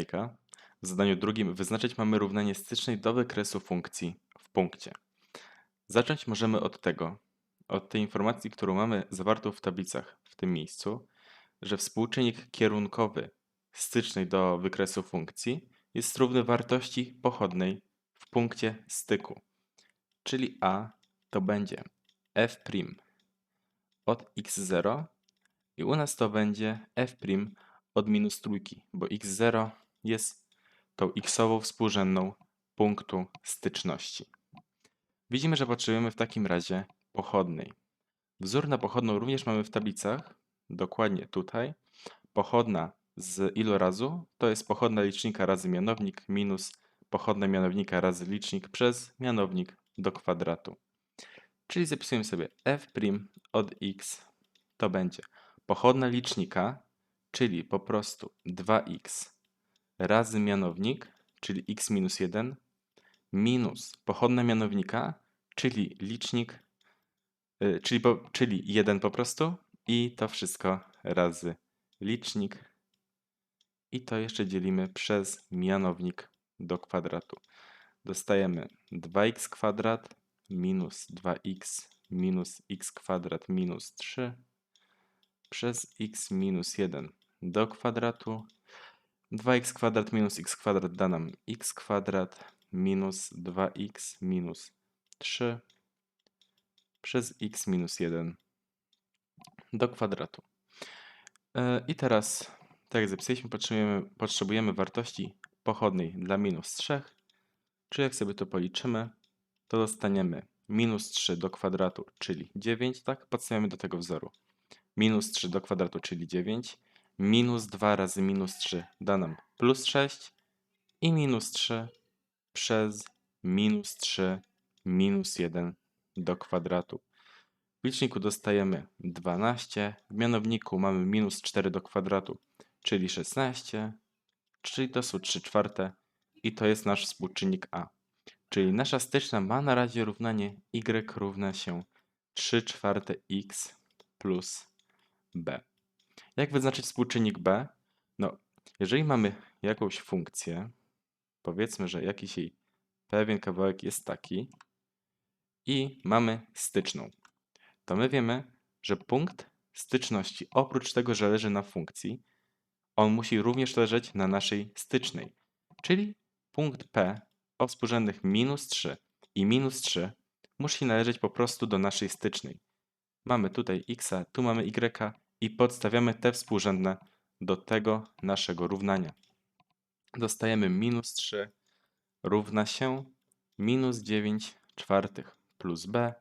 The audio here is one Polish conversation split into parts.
Hejka. W zadaniu drugim wyznaczyć mamy równanie stycznej do wykresu funkcji w punkcie. Zacząć możemy od tego, od tej informacji, którą mamy zawartą w tablicach w tym miejscu, że współczynnik kierunkowy stycznej do wykresu funkcji jest równy wartości pochodnej w punkcie styku. Czyli a to będzie f' od x0 i u nas to będzie f' od minus trójki, bo x0 jest tą x-ową współrzędną punktu styczności. Widzimy, że potrzebujemy w takim razie pochodnej. Wzór na pochodną również mamy w tablicach, dokładnie tutaj. Pochodna z ilorazu to jest pochodna licznika razy mianownik minus pochodna mianownika razy licznik przez mianownik do kwadratu. Czyli zapisujemy sobie f' od x to będzie pochodna licznika, czyli po prostu 2x razy mianownik, czyli x minus 1, minus pochodna mianownika, czyli licznik, y, czyli, po, czyli 1 po prostu i to wszystko razy licznik i to jeszcze dzielimy przez mianownik do kwadratu. Dostajemy 2x kwadrat minus 2x minus x kwadrat minus 3 przez x minus 1 do kwadratu. 2x kwadrat minus x kwadrat da nam x kwadrat minus 2x minus 3 przez x minus 1 do kwadratu. E, I teraz, tak jak zapisaliśmy, potrzebujemy, potrzebujemy wartości pochodnej dla minus 3, czyli jak sobie to policzymy, to dostaniemy minus 3 do kwadratu, czyli 9, tak? Podstawiamy do tego wzoru. Minus 3 do kwadratu, czyli 9. Minus 2 razy minus 3 da nam plus 6 i minus 3 przez minus 3 minus 1 do kwadratu. W liczniku dostajemy 12, w mianowniku mamy minus 4 do kwadratu, czyli 16, czyli to są 3 czwarte i to jest nasz współczynnik A. Czyli nasza styczna ma na razie równanie y równa się 3 czwarte x plus b. Jak wyznaczyć współczynnik b? No, jeżeli mamy jakąś funkcję, powiedzmy, że jakiś jej pewien kawałek jest taki i mamy styczną, to my wiemy, że punkt styczności, oprócz tego, że leży na funkcji, on musi również leżeć na naszej stycznej. Czyli punkt P o współrzędnych minus 3 i minus 3 musi należeć po prostu do naszej stycznej. Mamy tutaj x, tu mamy y i podstawiamy te współrzędne do tego naszego równania. Dostajemy minus 3 równa się minus 9 czwartych plus b,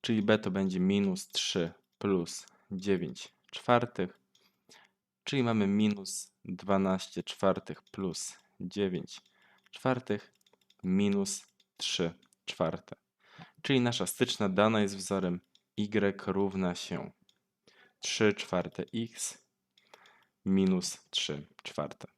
czyli b to będzie minus 3 plus 9 czwartych, czyli mamy minus 12 czwartych plus 9 czwartych minus 3 czwarte. Czyli nasza styczna dana jest wzorem y równa się 3 czwarte x minus 3 czwarte.